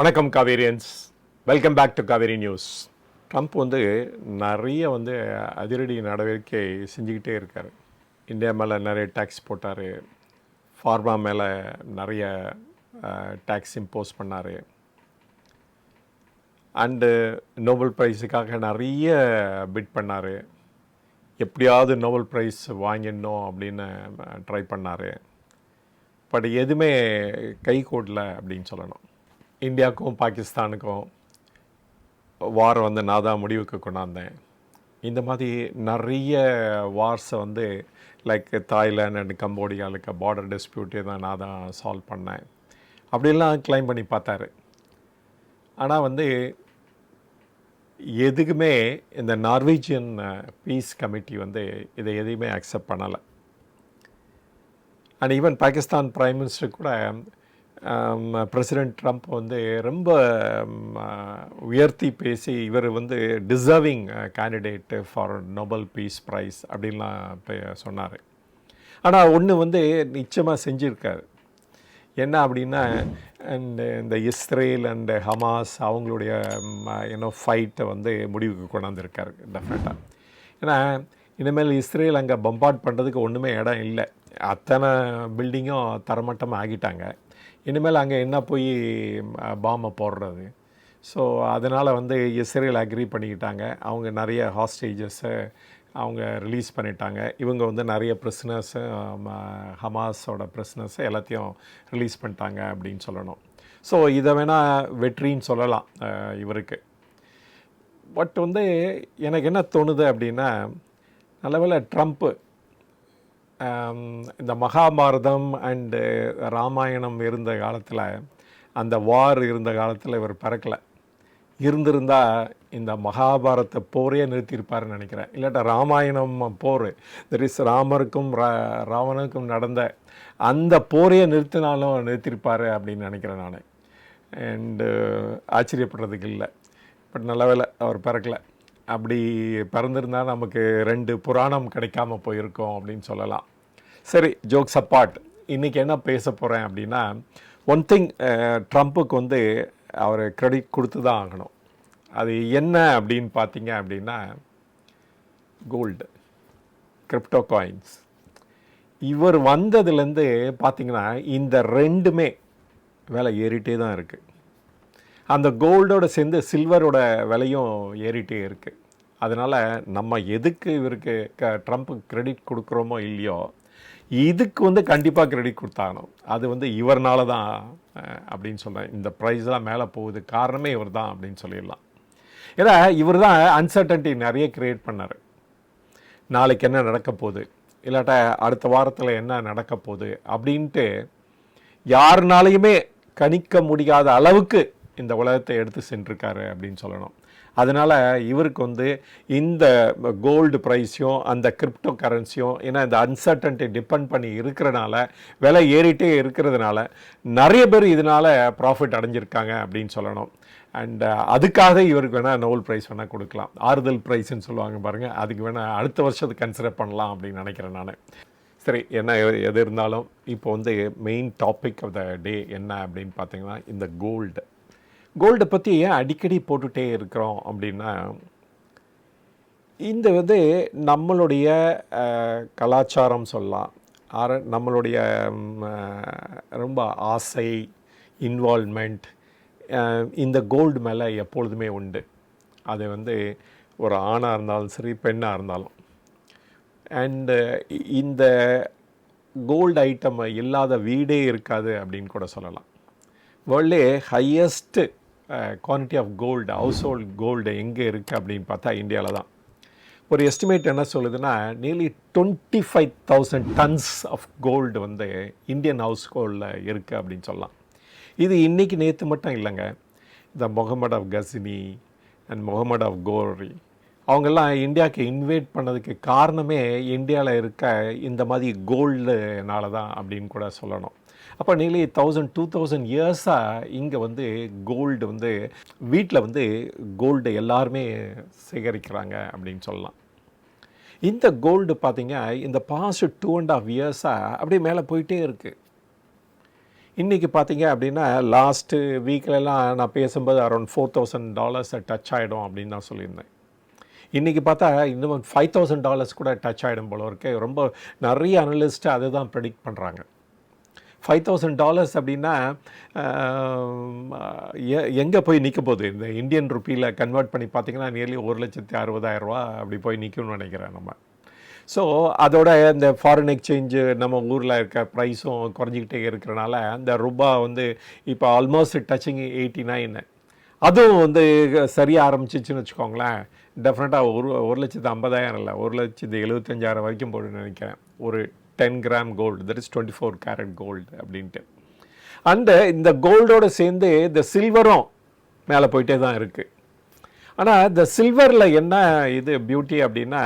வணக்கம் Kaverians. Welcome back to Kaveri news. Trump வந்து நிறைய வந்து அதிரடி நடவடிக்கை செஞ்சுக்கிட்டே இருக்கார். இந்தியா மேலே நிறைய டேக்ஸ் போட்டார். ஃபார்மா மேலே நிறைய டேக்ஸ் இம்போஸ் பண்ணார். அண்டு நோபல் ப்ரைஸுக்காக நிறைய பிட் பண்ணார். எப்படியாவது நோபல் ப்ரைஸ் வாங்கிடணும் அப்படின்னு ட்ரை பண்ணார். பட் எதுவுமே கை கூடல அப்படின்னு சொல்லணும். இந்தியாவுக்கும் பாகிஸ்தானுக்கும் வார் வந்து நான் தான் முடிவுக்கு கொண்டாந்தேன். இந்த மாதிரி நிறைய வார்ஸை வந்து லைக் தாய்லாந்து அண்ட் கம்போடியாவுக்கு பார்டர் டிஸ்பியூட்டே தான் நான் தான் சால்வ் பண்ணேன். அப்படிலாம் கிளைம் பண்ணி பார்த்தாரு. ஆனால் வந்து எதுக்குமே இந்த நார்வேஜியன் பீஸ் கமிட்டி வந்து இதை எதையுமே அக்செப்ட் பண்ணலை. And even Pakistan prime minister கூட பிரசிடெண்ட் ட்ரம்ப் வந்து ரொம்ப உயர்த்தி பேசி இவர் வந்து deserving candidate for Nobel peace prize அப்படின்லாம் சொன்னார். ஆனால் ஒன்று வந்து நிச்சயமாக செஞ்சுருக்காரு. என்ன அப்படின்னா அண்டு இந்த இஸ்ரேல் அண்டு ஹமாஸ் அவங்களுடைய ஏன்னோ ஃபைட்டை வந்து முடிவுக்கு கொண்டாந்துருக்காரு டெஃபினட்டாக ஏன்னா இனிமேல் இஸ்ரேல் அங்கே பம்பார்ட் பண்ணுறதுக்கு ஒன்றுமே இடம் இல்லை. அத்தனை பில்டிங்கும் தரமட்டமாக ஆகிட்டாங்க. இனிமேல் அங்கே என்ன போய் பாம்பை போடுறது. ஸோ அதனால் வந்து இஸ்ரேல் அக்ரி பண்ணிக்கிட்டாங்க. அவங்க நிறைய ஹாஸ்டேஜஸை அவங்க ரிலீஸ் பண்ணிட்டாங்க. இவங்க வந்து நிறைய ப்ரிஸ்னர்ஸு ஹமாஸோட ப்ரிஸ்னர்ஸை எல்லாத்தையும் ரிலீஸ் பண்ணிட்டாங்க அப்படின்னு சொல்லணும். ஸோ இதை வேணால் வெற்றின்னு சொல்லலாம் இவருக்கு. பட் வந்து எனக்கு என்ன தோணுது அப்படின்னா நல்லவேளை ட்ரம்ப்பு இந்த மகாபாரதம் அண்டு ராமாயணம் இருந்த காலத்தில் அந்த வார் இருந்த காலத்தில் இவர் பறக்கலை. இருந்திருந்தா இந்த மகாபாரத போரே நிறுத்தியிருப்பாருன்னு நினைக்கிறேன். இல்லாட்டா ராமாயணம் போர் தெர் இஸ் ராமருக்கும் ரா ராவணனுக்கும் நடந்த அந்த போரையே நிறுத்தினாலும் நிறுத்தியிருப்பார் அப்படின்னு நினைக்கிறேன் நான். அண்டு ஆச்சரியப்படுறதுக்கு இல்லை. பட் நல்ல வேலை அவர் பிறக்கல. அப்படி பிறந்திருந்தால் நமக்கு ரெண்டு புராணம் கிடைக்காம போயிருக்கோம் அப்படின்னு சொல்லலாம். சரி ஜோக்ஸ் அப்பார்ட் இன்றைக்கி என்ன பேச போகிறேன் அப்படின்னா ஒன் திங் ட்ரம்ப்புக்கு வந்து அவர் கிரெடிட் கொடுத்து தான் ஆகணும். அது என்ன அப்படின்னு பார்த்தீங்க அப்படின்னா கோல்டு கிரிப்டோ காயின்ஸ் இவர் வந்ததுலேருந்து பார்த்தீங்கன்னா இந்த ரெண்டுமே விலை ஏறிட்டே தான் இருக்குது அந்த கோல்டோட சேர்ந்து சில்வரோட விலையும் ஏறிட்டே இருக்குது அதனால் நம்ம எதுக்கு இவருக்கு க ட்ரம்ப்புக்கு கிரெடிட் கொடுக்குறோமோ இல்லையோ இதுக்கு வந்து கண்டிப்பாக கிரெடிட் கொடுத்தாகணும். அது வந்து இவர்னால தான் அப்படின்னு சொல்கிறேன் இந்த ப்ரைஸ்லாம் மேலே போகுது காரணமே இவர் தான் அப்படின்னு சொல்லிடலாம். ஏன்னா இவர் தான் அன்சர்டன்ட்டி நிறைய க்ரியேட் பண்ணார். நாளைக்கு என்ன நடக்க போகுது? இல்லாட்டா அடுத்த வாரத்தில் என்ன நடக்க போகுது? அப்படின்ட்டு யாருனாலையுமே கணிக்க முடியாத அளவுக்கு இந்த உலகத்தை எடுத்து சென்றிருக்காரு அப்படின்னு சொல்லணும். அதனால் இவருக்கு வந்து இந்த கோல்டு ப்ரைஸையும் அந்த கிரிப்டோ கரன்சியும் ஏன்னா இந்த அன்சர்டன்ட்டி டிபெண்ட் பண்ணி இருக்கிறனால விலை ஏறிட்டே இருக்கிறதுனால நிறைய பேர் இதனால் ப்ராஃபிட் அடைஞ்சிருக்காங்க அப்படின்னு சொல்லணும். அண்ட் uh, அதுக்காக இவருக்கு வேணால் நோவல் ப்ரைஸ் வேணால் கொடுக்கலாம். ஆறுதல் ப்ரைஸ்ன்னு சொல்லுவாங்க பாருங்கள் அதுக்கு வேணால் அடுத்த வருஷத்துக்கு கன்சிடர் பண்ணலாம் அப்படின்னு நினைக்கிறேன் நான். சரி என்ன எ- எது இருந்தாலும் இப்போ வந்து main topic of the day என்ன அப்படின்னு பார்த்தீங்கன்னா இந்த கோல்டு கோல்டை பற்றி ஏன் அடிக்கடி போட்டுகிட்டே இருக்கிறோம் அப்படின்னா இந்த வந்து நம்மளுடைய கலாச்சாரம் சொல்லலாம். ஆர நம்மளுடைய ரொம்ப ஆசை இன்வால்மெண்ட் இந்த கோல்டு மேலே எப்பொழுதுமே உண்டு. அது வந்து ஒரு ஆணாக இருந்தாலும் சரி பெண்ணாக இருந்தாலும். அண்டு இந்த கோல்டு ஐட்டம் இல்லாத வீடே இருக்காது அப்படின்னு கூட சொல்லலாம். வேர்ல்ட்லே highest quantity of gold household gold எங்கே இருக்குது அப்படின்னு பார்த்தா இந்தியாவில் தான். ஒரு எஸ்டிமேட் என்ன சொல்லுதுன்னா nearly twenty five thousand tons of gold வந்து இந்தியன் ஹவுஸ் ஹோல்டில் இருக்குது அப்படின்னு சொல்லலாம். இது இன்றைக்கி நேற்று மட்டும் இல்லைங்க. இந்த Muhammad of Ghazni and Muhammad of Ghori அவங்கெல்லாம் இந்தியாவுக்கு இன்வைட் பண்ணதுக்கு காரணமே இந்தியாவில் இருக்க இந்த மாதிரி கோல்டுனால தான் அப்படின்னு கூட சொல்லணும். அப்போ நியர்லி தௌசண்ட் டூ தௌசண்ட் இயர்ஸாக இங்கே வந்து கோல்டு வந்து வீட்டில் வந்து கோல்டு எல்லாருமே சேகரிக்கிறாங்க அப்படின்னு சொல்லலாம். இந்த கோல்டு பார்த்திங்க இந்த பாஸ்ட் டூ அண்ட் ஆஃப் இயர்ஸாக அப்படியே மேலே போயிட்டே இருக்குது இன்றைக்கி பார்த்தீங்க அப்படின்னா லாஸ்ட்டு வீக்கிலலாம் நான் பேசும்போது அரௌண்ட் ஃபோர் தௌசண்ட் டாலர்ஸை டச் ஆகிடும் அப்படின்னு நான் சொல்லியிருந்தேன். இன்றைக்கி பார்த்தா இன்னும் ஃபைவ் தௌசண்ட் டாலர்ஸ் கூட டச் ஆகிடும் போல இருக்கு. ரொம்ப நிறைய அனலிஸ்ட்டு அதை தான் ப்ரெடிக்ட் பண்ணுறாங்க ஃபைவ் தௌசண்ட் டாலர்ஸ் அப்படின்னா எங்கே போய் நிற்க போகுது? இந்த இந்தியன் ருப்பியில் கன்வெர்ட் பண்ணி பார்த்தீங்கன்னா நியர்லி ஒரு லட்சத்தி அறுபதாயிரரூவா அப்படி போய் நிற்கும்னு நினைக்கிறேன் நம்ம. ஸோ அதோட இந்த ஃபாரின் எக்ஸ்சேஞ்சு நம்ம ஊரில் இருக்க ப்ரைஸும் குறைஞ்சிக்கிட்டே இருக்கிறனால அந்த ரூபா வந்து இப்போ ஆல்மோஸ்ட் டச்சிங் எயிட்டி நைன் அதுவும் வந்து சரியாக ஆரம்பிச்சிச்சுன்னு வச்சுக்கோங்களேன். டெஃபினட்டாக ஒரு ஒரு லட்சத்து ஐம்பதாயிரம் இல்லை ஒரு லட்சத்து எழுபத்தஞ்சாயிரம் வரைக்கும் போடுன்னு நினைக்கிறேன். ஒரு ten gram gold that is twenty four carat gold அப்படின்ட்டு. அண்டு இந்த கோல்டோடு சேர்ந்து இந்த சில்வரும் மேலே போயிட்டே தான் இருக்குது ஆனால் இந்த சில்வரில் என்ன இது பியூட்டி அப்படின்னா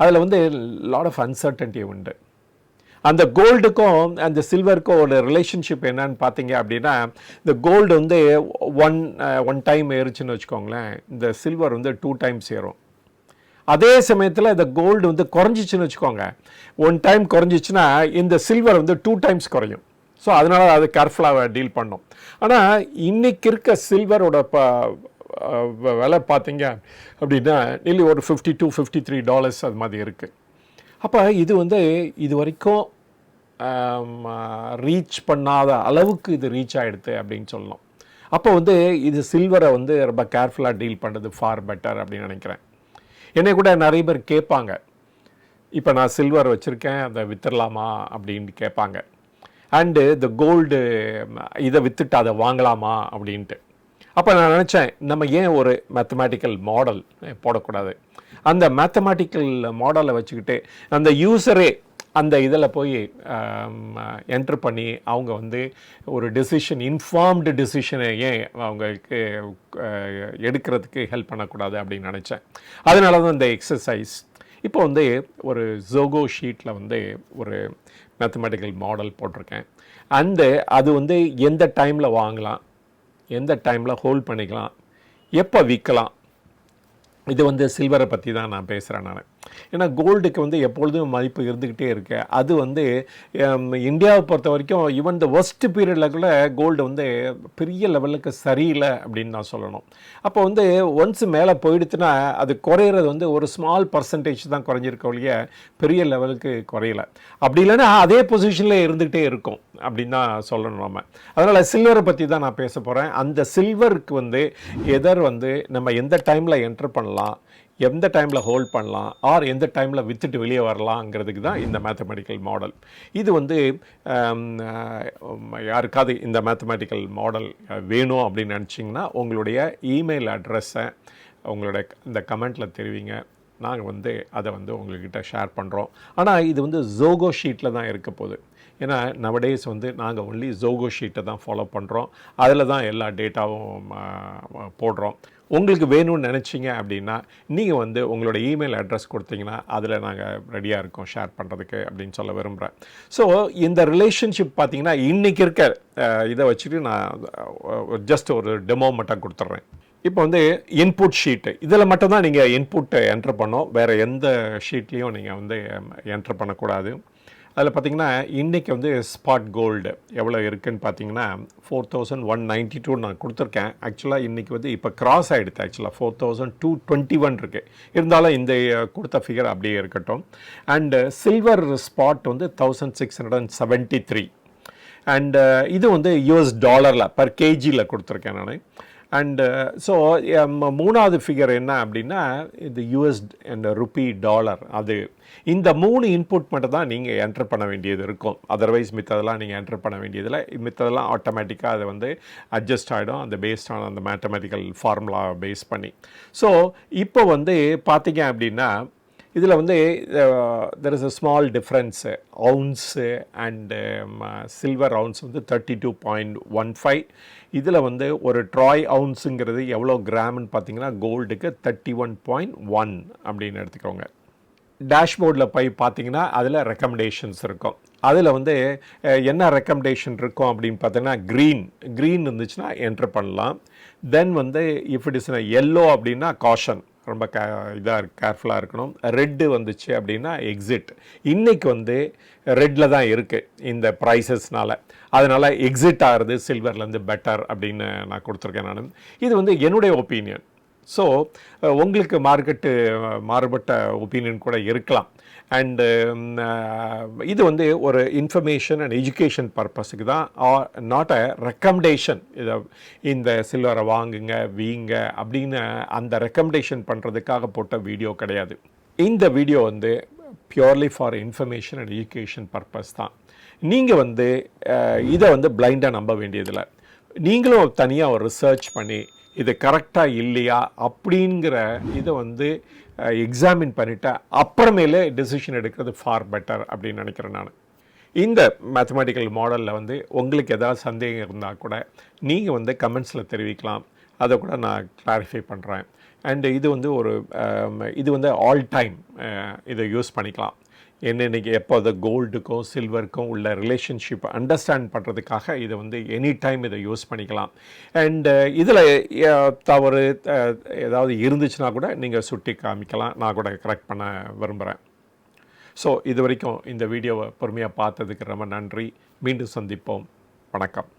அதில் வந்து லாட் ஆஃப் அன்சர்டன்டி உண்டு. அந்த கோல்டுக்கும் அந்த சில்வருக்கும் ஒரு ரிலேஷன்ஷிப் என்னன்னு பார்த்தீங்க அப்படின்னா இந்த கோல்டு வந்து ஒன் ஒன் டைம் ஏறுச்சுன்னு வச்சுக்கோங்களேன். இந்த சில்வர் வந்து டூ டைம்ஸ் ஏறும். அதே சமயத்தில் இந்த கோல்டு வந்து குறைஞ்சிச்சுன்னு வச்சுக்கோங்க. ஒன் டைம் குறைஞ்சிச்சுன்னா இந்த சில்வர் வந்து டூ டைம்ஸ் குறையும். ஸோ அதனால் அது கேர்ஃபுல்லாக டீல் பண்ணோம். ஆனால் இன்னைக்கு இருக்க சில்வரோட ப விலை பார்த்தீங்க அப்படின்னா இல்லை ஒரு fifty two fifty three dollars அது மாதிரி இருக்குது அப்போ இது வந்து இது வரைக்கும் ரீச் பண்ணாத அளவுக்கு இது ரீச் ஆகிடுது அப்படின்னு சொல்லணும். அப்போ வந்து இது சில்வரை வந்து ரொம்ப கேர்ஃபுல்லாக டீல் பண்ணுறது ஃபார் பெட்டர் அப்படின்னு நினைக்கிறேன். என்னை கூட நிறைய பேர் கேட்பாங்க. இப்போ நான் சில்வர் வச்சுருக்கேன் அதை விற்றுடலாமா அப்படின்ட்டு கேட்பாங்க. அண்டு இந்த கோல்டு இதை விற்றுட்டு அதை வாங்கலாமா அப்படின்ட்டு. அப்போ நான் நினச்சேன் நம்ம ஏன் ஒரு மேத்தமேட்டிக்கல் மாடல் போடக்கூடாது? அந்த மேத்தமேட்டிக்கல் மாடலை வச்சுக்கிட்டு அந்த யூசரே அந்த இதில் போய் என்ட்ரு பண்ணி அவங்க வந்து ஒரு டெசிஷன் இன்ஃபார்ம்டு டெசிஷனை ஏன் அவங்களுக்கு எடுக்கிறதுக்கு ஹெல்ப் பண்ணக்கூடாது அப்படின்னு நினச்சேன். அதனால தான் இந்த எக்ஸசைஸ் இப்போ வந்து ஒரு ஜோகோ ஷீட்டில் வந்து ஒரு மேத்தமெட்டிக்கல் மாடல் போட்டிருக்கேன். அந்த அது வந்து எந்த டைமில் வாங்கலாம் எந்த டைமில் ஹோல்ட் பண்ணிக்கலாம் எப்போ விற்கலாம் இது வந்து சில்வரை பற்றி தான் நான் பேசுகிறேன் நான். ஏன்னா கோல்டுக்கு வந்து எப்பொழுதும் மதிப்பு இருந்துக்கிட்டே இருக்கு. அது வந்து இந்தியாவை பொறுத்த வரைக்கும் ஈவன் த ஒஸ்ட் பீரியடில் கூட கோல்டு வந்து பெரிய லெவலுக்கு சரியில்லை அப்படின்னு நான் சொல்லணும். அப்போ வந்து ஒன்ஸ் மேலே போயிடுச்சுன்னா அது குறையிறது வந்து ஒரு ஸ்மால் பர்சன்டேஜ் தான் குறைஞ்சிருக்க ஒழிய பெரிய லெவலுக்கு குறையல. அப்படி இல்லைன்னா அதே பொசிஷனில் இருந்துகிட்டே இருக்கும் அப்படின்னு தான் சொல்லணும் நம்ம. அதனால் சில்வரை பற்றி தான் நான் பேச போகிறேன் அந்த சில்வருக்கு வந்து எதர் வந்து நம்ம எந்த டைமில் என்டர் பண்ணலாம்? எந்த டைமில் ஹோல்ட் பண்ணலாம் ஆர் எந்த டைமில் வித்துட்டு வெளியே வரலாங்கிறதுக்கு தான் இந்த மேத்தமெட்டிக்கல் மாடல் இது வந்து யாருக்காவது இந்த மேத்தமெட்டிக்கல் மாடல் வேணும் அப்படின்னு நினச்சிங்கன்னா உங்களுடைய இமெயில் அட்ரஸை உங்களுடைய இந்த கமெண்ட்டில் தெரிவிங்க. நாங்கள் வந்து அதை வந்து உங்கள்கிட்ட ஷேர் பண்ணுறோம் ஆனால் இது வந்து ஜோகோ ஷீட்டில் தான் இருக்க போகுது. ஏன்னா நவடேஸ் வந்து நாங்கள் ஒன்லி ஜோகோ ஷீட்டை தான் ஃபாலோ பண்ணுறோம் அதில் தான் எல்லா டேட்டாவும் போடுறோம். உங்களுக்கு வேணும்னு நினச்சிங்க அப்படின்னா நீங்கள் வந்து உங்களோட இமெயில் அட்ரஸ் கொடுத்தீங்கன்னா அதில் நாங்கள் ரெடியாக இருக்கோம் ஷேர் பண்ணுறதுக்கு அப்படின்னு சொல்ல விரும்புகிறேன் ஸோ இந்த ரிலேஷன்ஷிப் பார்த்திங்கன்னா இன்றைக்கி இருக்க இதை வச்சுட்டு நான் ஜஸ்ட் ஒரு டெமோ மட்டும் கொடுத்துட்றேன் இப்போ வந்து இன்புட் ஷீட்டு இதில் மட்டும் தான் நீங்கள் இன்புட் என்ட்ரு பண்ணோம். வேறு எந்த ஷீட்லேயும் நீங்கள் வந்து என்ட்ரு பண்ணக்கூடாது. அதில் பார்த்தீங்கன்னா இன்றைக்கி வந்து ஸ்பாட் கோல்டு எவ்வளோ இருக்குதுன்னு பார்த்தீங்கன்னா four thousand one ninety two நான் கொடுத்துருக்கேன். ஆக்சுவலாக இன்றைக்கி வந்து இப்போ கிராஸ் ஆகிடுது ஆக்சுவலாக four thousand two twenty one இருக்குது இருந்தாலும் இந்த கொடுத்த ஃபிகர் அப்படியே இருக்கட்டும். அண்டு சில்வர் ஸ்பாட் வந்து thousand six hundred and seventy three and இது வந்து யூஎஸ் டாலரில் பர் கேஜியில் கொடுத்துருக்கேன் நான். அண்டு ஸோ uh, um, மூணாவது ஃபிகர் என்ன அப்படின்னா இது யூஎஸ் அண்ட் ருபி டாலர் அது இந்த மூணு இன்புட் மட்டும் தான் நீங்கள் என்டர் பண்ண வேண்டியது இருக்கும். அதர்வைஸ் மித்ததெல்லாம் நீங்கள் என்டர் பண்ண வேண்டியதில்லை. மித்ததெல்லாம் ஆட்டோமேட்டிக்காக அது வந்து அட்ஜஸ்ட் ஆகிடும் அந்த பேஸ்ட் ஆன் அந்த மேத்தமெட்டிக்கல் ஃபார்முலா பேஸ் பண்ணி. ஸோ இப்போ வந்து பார்த்தீங்க அப்படின்னா இதில் வந்து there is a small difference ounce and silver ounce வந்து thirty two point one five இதில் வந்து ஒரு ட்ராய் அவுன்ஸுங்கிறது எவ்வளோ கிராம்னு பார்த்தீங்கன்னா கோல்டுக்கு தேர்ட்டி ஒன் பாயிண்ட் ஒன் அப்படின்னு எடுத்துக்கோங்க. டேஷ்போர்டில் போய் பார்த்தீங்கன்னா அதில் ரெக்கமெண்டேஷன்ஸ் இருக்கும். அதில் வந்து என்ன ரெக்கமெண்டேஷன் இருக்கும் அப்படின்னு பார்த்தீங்கன்னா க்ரீன் க்ரீன் இருந்துச்சுன்னா என்ட்ரு பண்ணலாம். தென் வந்து இஃப் இட் இஸ் எல்லோ அப்படின்னா காஷன் ரொம்ப கே இதாக கேர்ஃபுல்லாக இருக்கணும். ரெட்டு வந்துச்சு அப்படின்னா எக்ஸிட் இன்றைக்கி வந்து ரெட்டில் தான் இருக்குது இந்த ப்ரைஸஸ்னால் அதனால் எக்ஸிட் ஆகிறது சில்வர்லேருந்து பெட்டர் அப்படின்னு நான் கொடுத்துருக்கேன் நான். இது வந்து என்னுடைய ஒப்பீனியன் ஸோ உங்களுக்கு மார்க்கெட்டு மாறுபட்ட ஒப்பீனியன் கூட இருக்கலாம். அண்டு um, uh, இது வந்து ஒரு இன்ஃபர்மேஷன் அண்ட் எஜுகேஷன் பர்பஸுக்கு தான் நாட் அ ரெக்கமெண்டேஷன் இதை இந்த சில்வரை வாங்குங்க வீங்க அப்படின்னு அந்த ரெக்கமெண்டேஷன் பண்ணுறதுக்காக போட்ட வீடியோ கிடையாது. இந்த வீடியோ வந்து purely for information and education purpose தான். நீங்கள் வந்து இதை வந்து பிளைண்டாக நம்ப வேண்டியதில்லை. நீங்களும் தனியாக ஒரு ரிசர்ச் பண்ணி இது கரெக்டாக இல்லையா அப்படிங்கிற இதை வந்து எக்ஸாமின் பண்ணிவிட்டு அப்புறமேலே டெசிஷன் எடுக்கிறது ஃபார் பெட்டர் அப்படின்னு நினைக்கிறேன் நான். இந்த மேத்தமெட்டிக்கல் மாடலில் வந்து உங்களுக்கு ஏதாவது சந்தேகம் இருந்தால் கூட நீங்கள் வந்து கமெண்ட்ஸில் தெரிவிக்கலாம். அதை கூட நான் கிளாரிஃபை பண்ணுறேன் அண்டு இது வந்து ஒரு இது வந்து ஆல் டைம் இதை யூஸ் பண்ணிக்கலாம். என்ன இன்னைக்கு எப்போ அது கோல்டுக்கும் சில்வருக்கும் உள்ள ரிலேஷன்ஷிப் அண்டர்ஸ்டாண்ட் பண்ணுறதுக்காக இதை வந்து எனி டைம் இதை யூஸ் பண்ணிக்கலாம். அண்டு uh, இதில் தவறு ஏதாவது இருந்துச்சுன்னா கூட நீங்கள் சுட்டி காமிக்கலாம். நான் கூட கரெக்ட் பண்ண விரும்புகிறேன் ஸோ இது வரைக்கும் இந்த வீடியோவை பொறுமையாக பார்த்ததுக்கு ரொம்ப நன்றி. மீண்டும் சந்திப்போம். வணக்கம்.